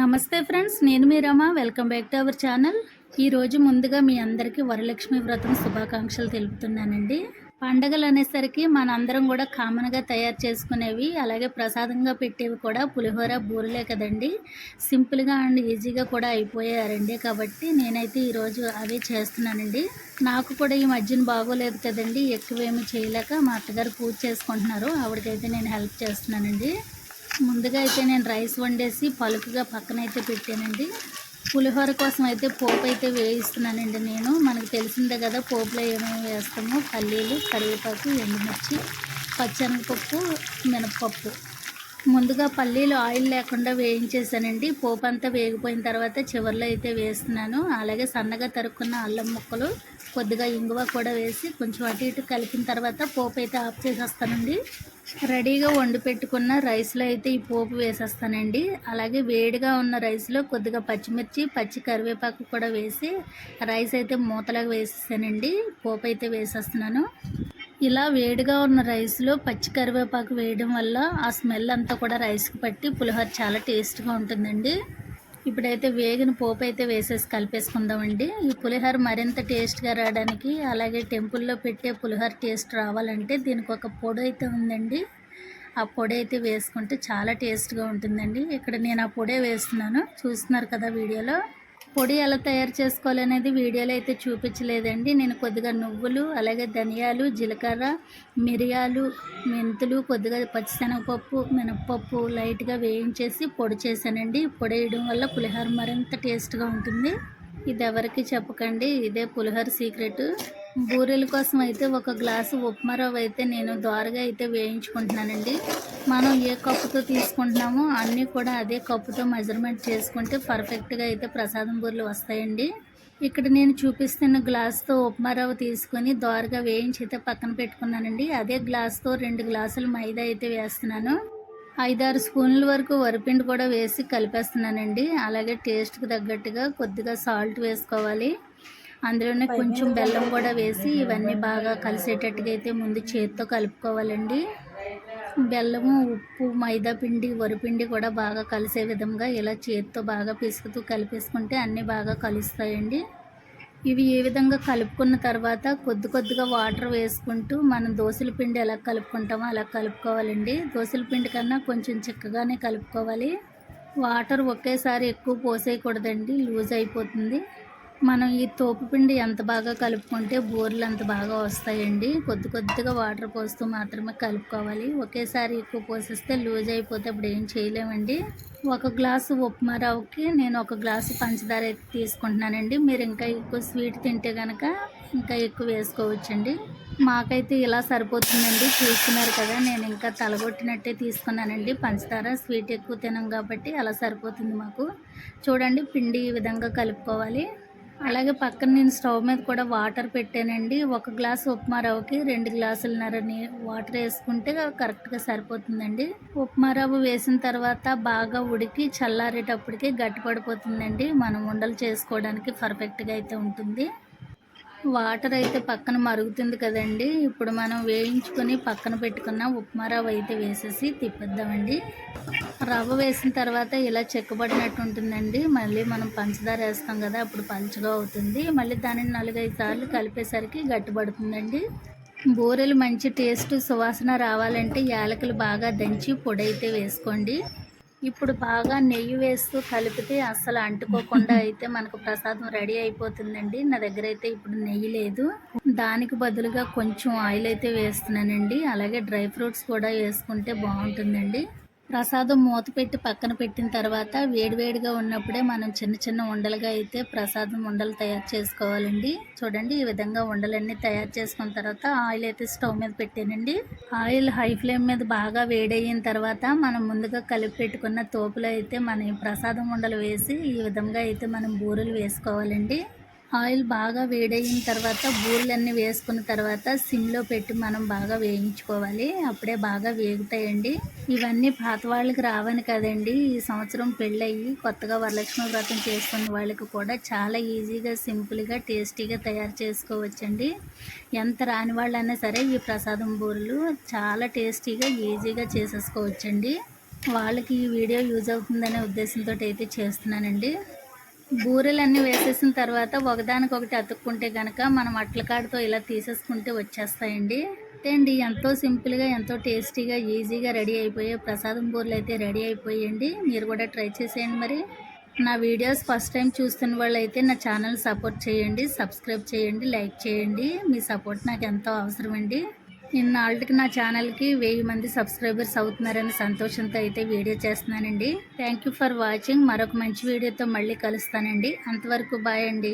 నమస్తే ఫ్రెండ్స్ నేను మీ Rama. Welcome back to our channel. ఈరోజు ముందుగా మీ అందరికీ వరలక్ష్మి వ్రతం శుభాకాంక్షలు తెలుపుతున్నానండి. పండగలు అనేసరికి మనందరం కూడా కామన్గా తయారు చేసుకునేవి అలాగే ప్రసాదంగా పెట్టేవి కూడా పులిహోర బూరెలే కదండి. సింపుల్గా అండ్ ఈజీగా కూడా అయిపోయారండి. కాబట్టి నేనైతే ఈరోజు అవే చేస్తున్నానండి. నాకు కూడా ఈ మధ్యన బాగోలేదు కదండి ఎక్కువేమీ చేయలేక మా అత్తగారు పూజ చేసుకుంటున్నారు. ఆవిడకైతే నేను హెల్ప్ చేస్తున్నానండి. ముందుగా అయితే నేను రైస్ వండేసి పలుకుగా పక్కన అయితే పెట్టానండి. పులిహోర కోసం అయితే పోపు అయితే వేయిస్తున్నానండి నేను. మనకు తెలిసిందే కదా పోపులో ఏమేమి వేస్తామో పల్లీలు కరివేపాకు ఎండుమిర్చి పచ్చనగపప్పు మినపప్పు ముందుగా పల్లీలు ఆయిల్ లేకుండా వేయించేసానండి పోపు అంతా వేగిపోయిన తర్వాత చివరిలో అయితే వేస్తున్నాను. అలాగే సన్నగా తరుక్కున్న అల్లం ముక్కలు కొద్దిగా ఇంగువ కూడా వేసి కొంచెం అటు ఇటు కలిపిన తర్వాత పోపు అయితే ఆఫ్ చేసేస్తానండి. రెడీగా వండి పెట్టుకున్న రైస్లో అయితే ఈ పోపు వేసేస్తానండి. అలాగే వేడిగా ఉన్న రైస్లో కొద్దిగా పచ్చిమిర్చి పచ్చి కరివేపాకు కూడా వేసి రైస్ అయితే మూతలాగా వేసేసానండి. పోపు అయితే వేసేస్తున్నాను. ఇలా వేడిగా ఉన్న రైస్లో పచ్చి కరివేపాకు వేయడం వల్ల ఆ స్మెల్ అంతా కూడా రైస్కి పట్టి పులిహోర చాలా టేస్ట్గా ఉంటుందండి. ఇప్పుడైతే వేగిన పోపు అయితే వేసేసి కలిపేసుకుందామండి. ఈ పులిహోర మరింత టేస్ట్గా రావడానికి అలాగే టెంపుల్లో పెట్టే పులిహోర టేస్ట్ రావాలంటే దీనికి ఒక పొడి అయితే ఉందండి. ఆ పొడి అయితే వేసుకుంటే చాలా టేస్ట్గా ఉంటుందండి. ఇక్కడ నేను ఆ పొడే వేస్తున్నాను. చూస్తున్నారు కదా వీడియోలో? పొడి ఎలా తయారు చేసుకోవాలనేది వీడియోలో అయితే చూపించలేదండి. నేను కొద్దిగా నువ్వులు అలాగే ధనియాలు జీలకర్ర మిరియాలు మెంతులు కొద్దిగా పచ్చిశనగపప్పు మినప్పప్పు లైట్గా వేయించేసి పొడి చేశానండి. పొడి వేయడం వల్ల పులిహోర మరింత టేస్ట్గా ఉంటుంది. ఇది ఎవరికి చెప్పకండి ఇదే పులిహోర సీక్రెట్. బూరెల కోసం అయితే ఒక గ్లాసు ఉప్మా రవ్వ అయితే నేను ద్వారగా అయితే వేయించుకుంటున్నానండి. మనం ఏ కప్పుతో తీసుకుంటున్నామో అన్నీ కూడా అదే కప్పుతో మెజర్మెంట్ చేసుకుంటే పర్ఫెక్ట్గా అయితే ప్రసాదం బూరెలు వస్తాయండి. ఇక్కడ నేను చూపిస్తున్న గ్లాస్తో ఉప్మా రవ్వ తీసుకొని ద్వారగా వేయించి అయితే పక్కన పెట్టుకున్నానండి. అదే గ్లాస్తో రెండు గ్లాసులు మైదా అయితే వేస్తున్నాను. ఐదారు స్పూన్ల వరకు వరిపిండి కూడా వేసి కలిపేస్తున్నానండి. అలాగే టేస్ట్కి తగ్గట్టుగా కొద్దిగా సాల్ట్ వేసుకోవాలి. అందులోనే కొంచెం బెల్లం కూడా వేసి ఇవన్నీ బాగా కలిసేటట్టుగా అయితే ముందు చేతితో కలుపుకోవాలండి. బెల్లము ఉప్పు మైదా పిండి వరిపిండి కూడా బాగా కలిసే విధంగా ఇలా చేతితో బాగా పిసుకుతూ కలిపేసుకుంటే అన్నీ బాగా కలుస్తాయండి. ఇవి ఏ విధంగా కలుపుకున్న తర్వాత కొద్ది కొద్దిగా వాటర్ వేసుకుంటూ మనం దోశల పిండి ఎలా కలుపుకుంటామో అలా కలుపుకోవాలండి. దోశల పిండి కన్నా కొంచెం చిక్కగానే కలుపుకోవాలి. వాటర్ ఒకేసారి ఎక్కువ పోసేయకూడదండి లూజ్ అయిపోతుంది. మనం ఈ తోపు పిండి ఎంత బాగా కలుపుకుంటే బూరెలు అంత బాగా వస్తాయండి. కొద్ది కొద్దిగా వాటర్ పోస్తూ మాత్రమే కలుపుకోవాలి. ఒకేసారి ఎక్కువ పోసేస్తే లూజ్ అయిపోతే అప్పుడు ఏం చేయలేమండి. ఒక గ్లాసు ఉప్మా రవ్వకి నేను ఒక గ్లాసు పంచదార అయితే తీసుకుంటున్నానండి. మీరు ఇంకా ఎక్కువ స్వీట్ తింటే కనుక ఇంకా ఎక్కువ వేసుకోవచ్చండి. మాకైతే ఇలా సరిపోతుందండి. చూస్తున్నారు కదా నేను ఇంకా తలగొట్టినట్టే తీసుకున్నానండి. పంచదార స్వీట్ ఎక్కువ తినం కాబట్టి అలా సరిపోతుంది మాకు. చూడండి పిండి ఈ విధంగా కలుపుకోవాలి. అలాగే పక్కన నేను స్టవ్ మీద కూడా వాటర్ పెట్టానండి. ఒక గ్లాస్ ఉప్మా రవ్వకి రెండు గ్లాసులన్నర నీ వాటర్ వేసుకుంటే కరెక్ట్గా సరిపోతుందండి. ఉప్మా రవ్వ వేసిన తర్వాత బాగా ఉడికి చల్లారేటప్పటికి గట్టిపడిపోతుందండి. మనం ఉండలు చేసుకోవడానికి పర్ఫెక్ట్గా అయితే ఉంటుంది. వాటర్ అయితే పక్కన మరుగుతుంది కదండి. ఇప్పుడు మనం వేయించుకొని పక్కన పెట్టుకున్న ఉప్మా రవ్వ అయితే వేసేసి తిప్పేద్దామండి. రవ్వ వేసిన తర్వాత ఇలా చెక్కబడినట్టు ఉంటుందండి. మళ్ళీ మనం పంచదార వేస్తాం కదా అప్పుడు పంచగా అవుతుంది. మళ్ళీ దానిని నాలుగైదు సార్లు కలిపేసరికి గట్టిపడుతుందండి. బూరెలు మంచి టేస్ట్ సువాసన రావాలంటే యాలకులు బాగా దంచి పొడి అయితే వేసుకోండి. ఇప్పుడు బాగా నెయ్యి వేస్తూ కలిపితే అస్సలు అంటుకోకుండా అయితే మనకు ప్రసాదం రెడీ అయిపోతుందండి. నా దగ్గర అయితే ఇప్పుడు నెయ్యి లేదు. దానికి బదులుగా కొంచెం ఆయిల్ అయితే వేస్తున్నానండి. అలాగే డ్రై ఫ్రూట్స్ కూడా వేసుకుంటే బాగుంటుందండి. ప్రసాదం మూత పెట్టి పక్కన పెట్టిన తర్వాత వేడివేడిగా ఉన్నప్పుడే మనం చిన్న చిన్న ఉండలుగా అయితే ప్రసాదం ఉండలు తయారు చేసుకోవాలండి. చూడండి ఈ విధంగా ఉండలన్నీ తయారు చేసుకున్న తర్వాత ఆయిల్ అయితే స్టవ్ మీద పెట్టానండి. ఆయిల్ హై ఫ్లేమ్ మీద బాగా వేడయిన తర్వాత మనం ముందుగా కలిపి పెట్టుకున్న తోపులో అయితే మనం ప్రసాదం ఉండలు వేసి ఈ విధంగా అయితే మనం బూరెలు వేసుకోవాలండి. ఆయిల్ బాగా వేడయిన తర్వాత బూరెలన్నీ వేసుకున్న తర్వాత సిమ్లో పెట్టి మనం బాగా వేయించుకోవాలి. అప్పుడే బాగా వేగుతాయండి. ఇవన్నీ పాత వాళ్ళకి రావని కదండి. ఈ సంవత్సరం పెళ్ళయి కొత్తగా వరలక్ష్మి వ్రతం చేసుకున్న వాళ్ళకి కూడా చాలా ఈజీగా సింపుల్గా టేస్టీగా తయారు చేసుకోవచ్చండి. ఎంత రాని వాళ్ళైనా సరే ఈ ప్రసాదం బూరెలు చాలా టేస్టీగా ఈజీగా చేసేసుకోవచ్చండి. వాళ్ళకి ఈ వీడియో యూజ్ అవుతుందనే ఉద్దేశంతో అయితే చేస్తున్నానండి. బూరెలన్నీ వేసేసిన తర్వాత ఒకదానికొకటి అతుక్కుంటే కనుక మనం అట్లకాడతో ఇలా తీసేసుకుంటే వచ్చేస్తాయండి. తేండి అండి ఎంతో సింపుల్గా ఎంతో టేస్టీగా ఈజీగా రెడీ అయిపోయే ప్రసాదం బూరెలు అయితే రెడీ అయిపోయండి. మీరు కూడా ట్రై చేసేయండి మరి. నా వీడియోస్ ఫస్ట్ టైం చూస్తున్న వాళ్ళు అయితే నా ఛానల్ సపోర్ట్ చేయండి సబ్స్క్రైబ్ చేయండి లైక్ చేయండి. మీ సపోర్ట్ నాకు ఎంతో అవసరం అండి ఇన్నాళ్ళకి నా ఛానల్కి వెయ్యి మంది సబ్స్క్రైబర్స్ అవుతున్నారని సంతోషంతో అయితే వీడియో చేస్తున్నానండి. Thank you for watching. మరొక మంచి వీడియోతో మళ్ళీ కలుస్తానండి. అంతవరకు బాయ్ అండి.